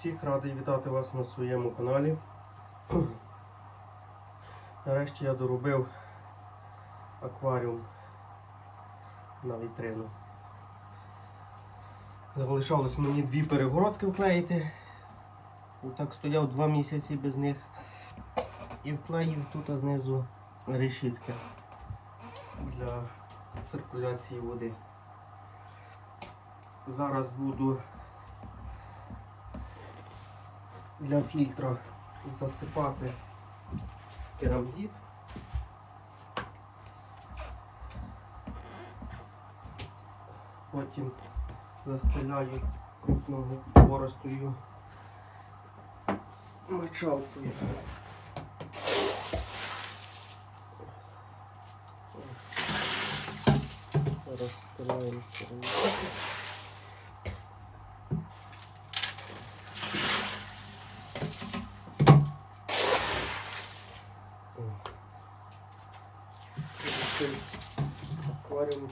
всіх, радий вітати вас на своєму каналі. Нарешті я доробив акваріум на вітрину. Залишалось мені дві перегородки вклеїти. Так стояв два місяці без них. І вклеїв тут знизу решітки для циркуляції води. Зараз буду для фільтра засипати керамзит. Потім застеляю крупною поростою мочалкою. Розстеляємо керамзит.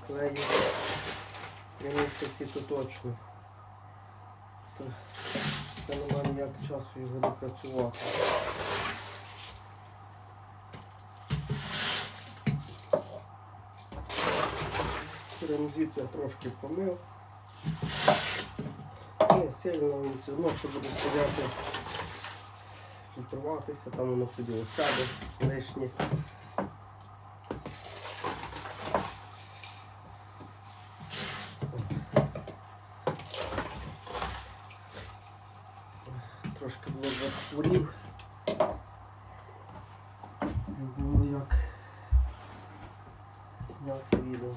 Клею місяці то точно. То це немає ніяк часу його допрацювати. Керамзит я трошки помив. Не сильно він все одно ще буде стояти, фільтруватися, там воно собі осяде лишнє. Було захворів. Не було як зняти відео.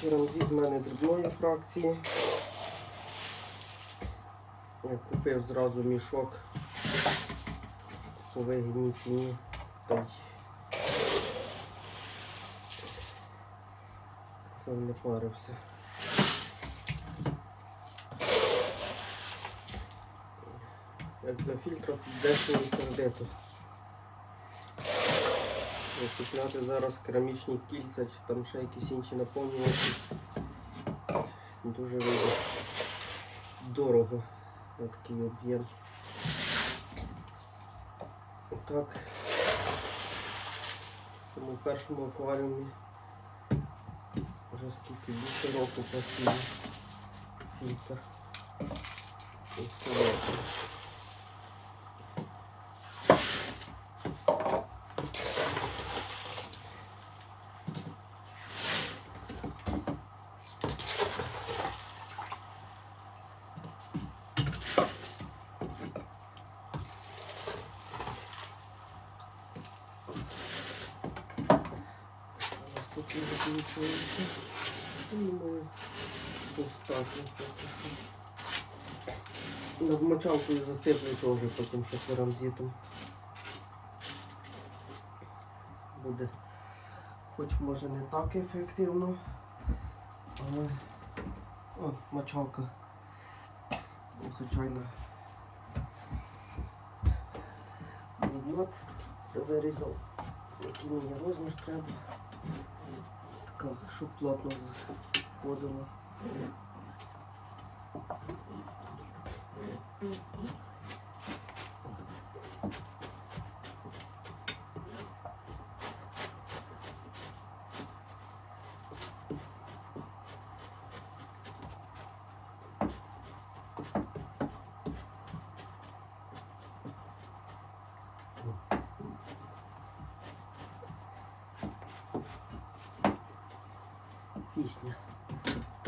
Керамзит в мене дрібної фракції. Я купив зразу мішок по вигідній ціні. Та й сам не парився. Як для фільтра дешевий сердито. Купляти зараз керамічні кільця чи там ще якісь інші наповнювачі. Дуже вийде дорого на такий об'єм. Так. В Тому першому акваріумі вже скільки більше року працює фільтр. І все року. Що у нас тут не закінчується? Думаю, достатньо поки що. Над мочалкою засиплю теж потім ще керамзитом. Буде хоч може не так ефективно, але о, мочалка звичайно бубнат вирізав, який мені розмір треба. Щоб плотно входило.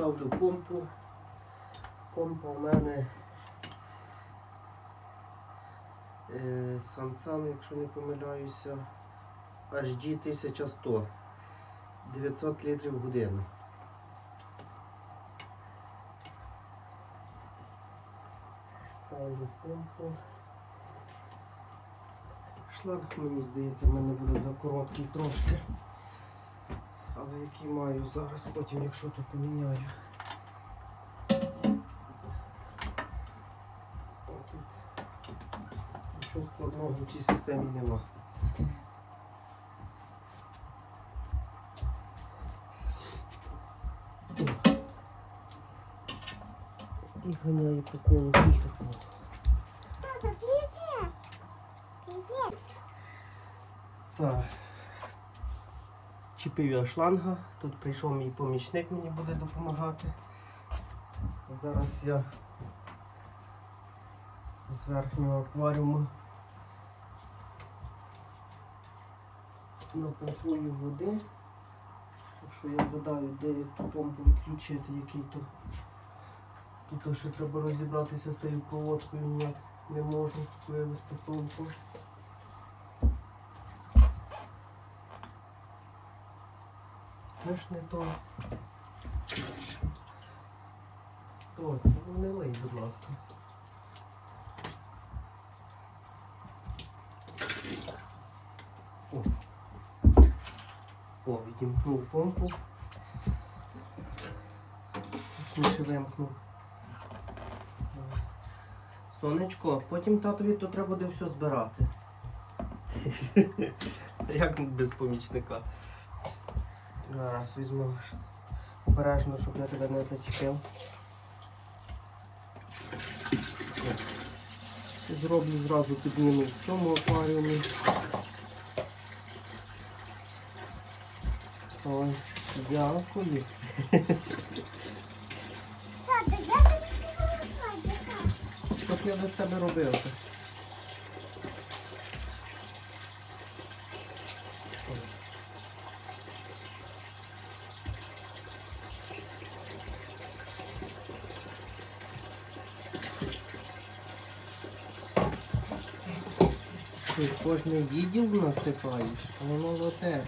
Ставлю помпу. Помпа у мене е, Sansan, якщо не помиляюся, HD 1100. 900 літрів в годину. Ставлю помпу. Шланг, мені здається, в мене буде закороткий трошки але який маю зараз, потім якщо то поміняю. Нічого складного в цій системі нема. І ганяє по колу фільтрку. Тата! Так. Чіпив я шланга. Тут прийшов мій помічник, мені буде допомагати. Зараз я з верхнього акваріуму напомпую води. Якщо я додаю, де ту помпу відключити, який то. Тут ще треба розібратися з тією проводкою, ніяк не можу вивести толку. Ж не то. То, ну, не лий, будь ласка. О. О, відімкнув помпу. Точніше вимкнув. Сонечко, потім татові то треба буде все збирати. Як без помічника? Зараз візьму обережно, щоб я тебе не зачепив. Зроблю зразу підміну в цьому акваріумі. Ой, дякую. Тата, я тобі допомагаю, так. Що я без тебе робив? Ти кожний відділ насипаєш, молодець. Тата,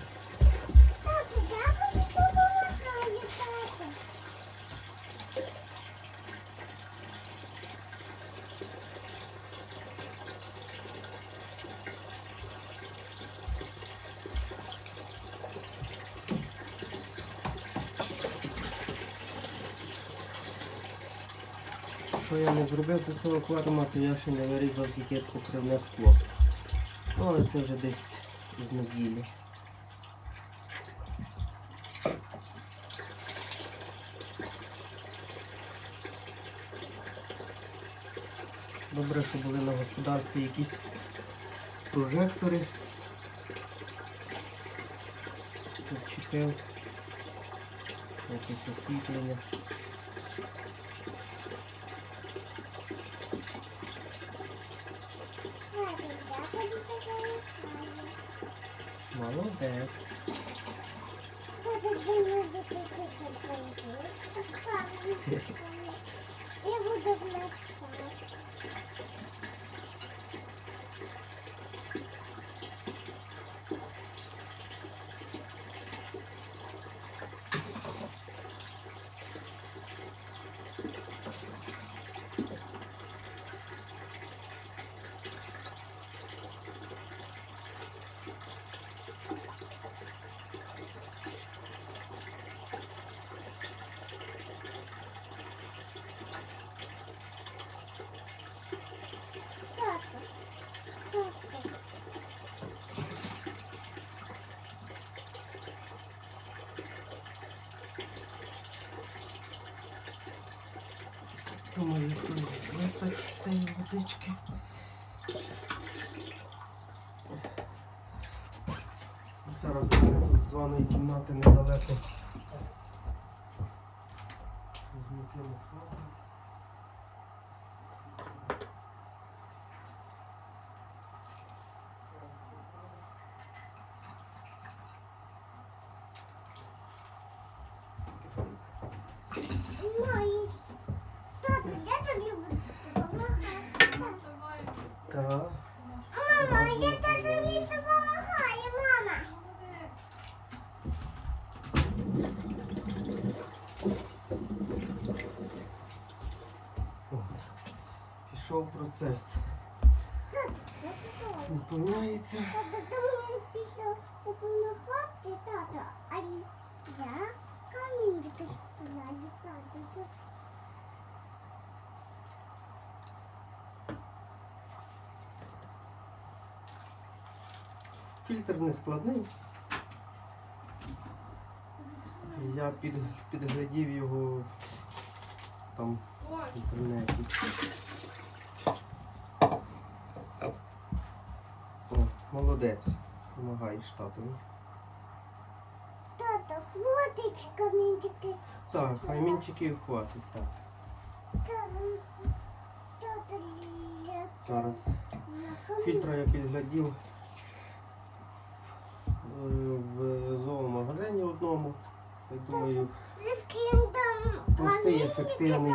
я тобі допомагаю, тата. Що я не зробив до цього акваріума, то я ще не вирізав тільки покривне скло. Але це вже десь з неділі. Добре, що були на господарстві якісь прожектори. Тут чіпив. Якесь освітлення. Тата, я тобі допомагаю. Молодець. Тата, ти можеш піти Я буду властати. Тата, тата. Думаю, тут вистачить цієї водички. Зараз тут з ванної кімнати недалеко. Візьму телефон. Мої. Тата, я тобі буду допомагати. Так. Мама, я тобі допомагаю, мама. Пішов процес. Виповняється. Тата, ти мені пішов допомагати, тата, а я камінчики складаю, тата. Фільтр не складний. Я під, підглядів його там Інтернеті. О, молодець. Помагаєш татові. Тато, хватить камінчики. Так, хай мінчиків хватить, так. Зараз фільтра я підглядів в, зоомагазині одному. Я думаю, Простий, ефективний.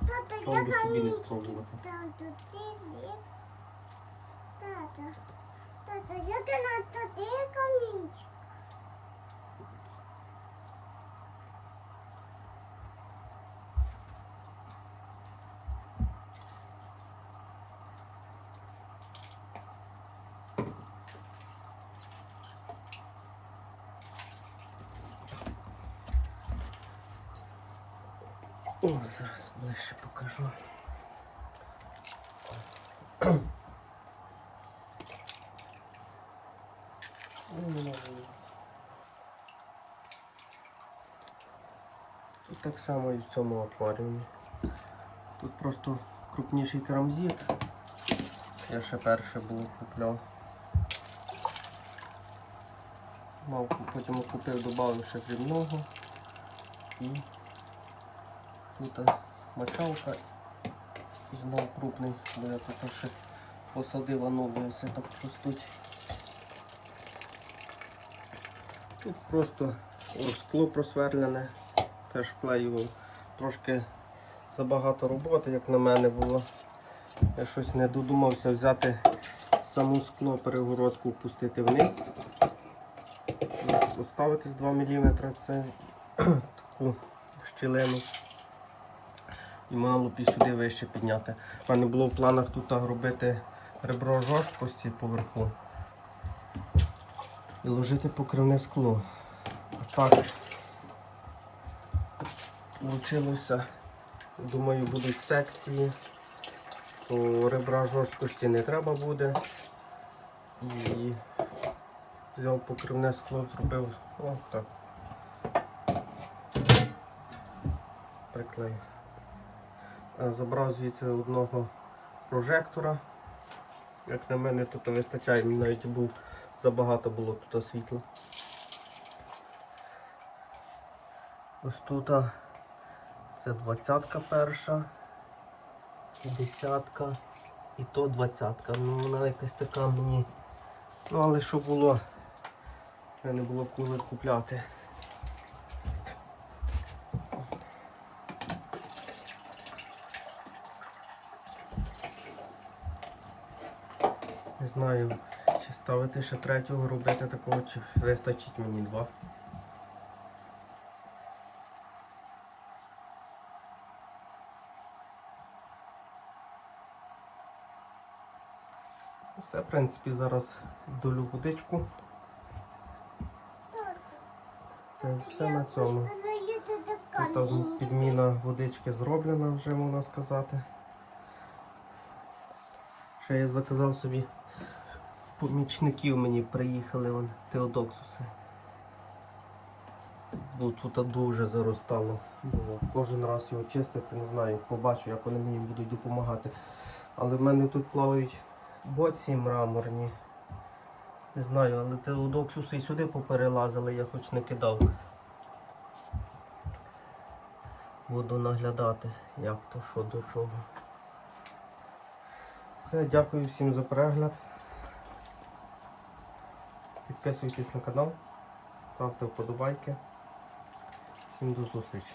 Тато, чому я би собі не спробувати. Тато, я на то камінчик? О, зараз ближче покажу. Тут так само і в цьому акваріумі. Тут просто крупніший керамзит. Я ще перше був купляв. Мав, потім купив, додав ще дрібного. І тут мочалка. Знов крупний, бо я тут ще посадив, а нові все так ростуть. Тут просто скло просверлене, теж вклеював. Трошки забагато роботи, як на мене було. Я щось не додумався взяти саму скло перегородку, пустити вниз. Оставити з 2 мм це таку щілину. І б сюди вище підняти. У мене було в планах тут робити ребро жорсткості поверху і ложити покривне скло. А так вийшло, думаю, будуть секції, то ребра жорсткості не треба буде. І взяв покривне скло, зробив о, так. Приклеїв. Е, звідси одного прожектора. Як на мене, тут вистачає, навіть був забагато було тут світла. Ось тут це двадцятка перша, десятка і то двадцятка. Ну вона якась така мені. Ну але що було, не було коли купляти. Знаю, чи ставити ще третього, робити такого, чи вистачить мені два. Все, в принципі, зараз долю водичку. Та все на цьому. Тут підміна водички зроблена вже, можна сказати. Ще я заказав собі помічників мені приїхали вон, теодоксуси. Бо тут дуже заростало. Було. Кожен раз його чистити, не знаю, побачу, як вони мені будуть допомагати. Але в мене тут плавають боці мраморні. Не знаю, але теодоксуси і сюди поперелазили, я хоч не кидав. Буду наглядати, як то, що до чого. Все, дякую всім за перегляд. Підписуйтесь на канал, ставте вподобайки. Всім до зустрічі.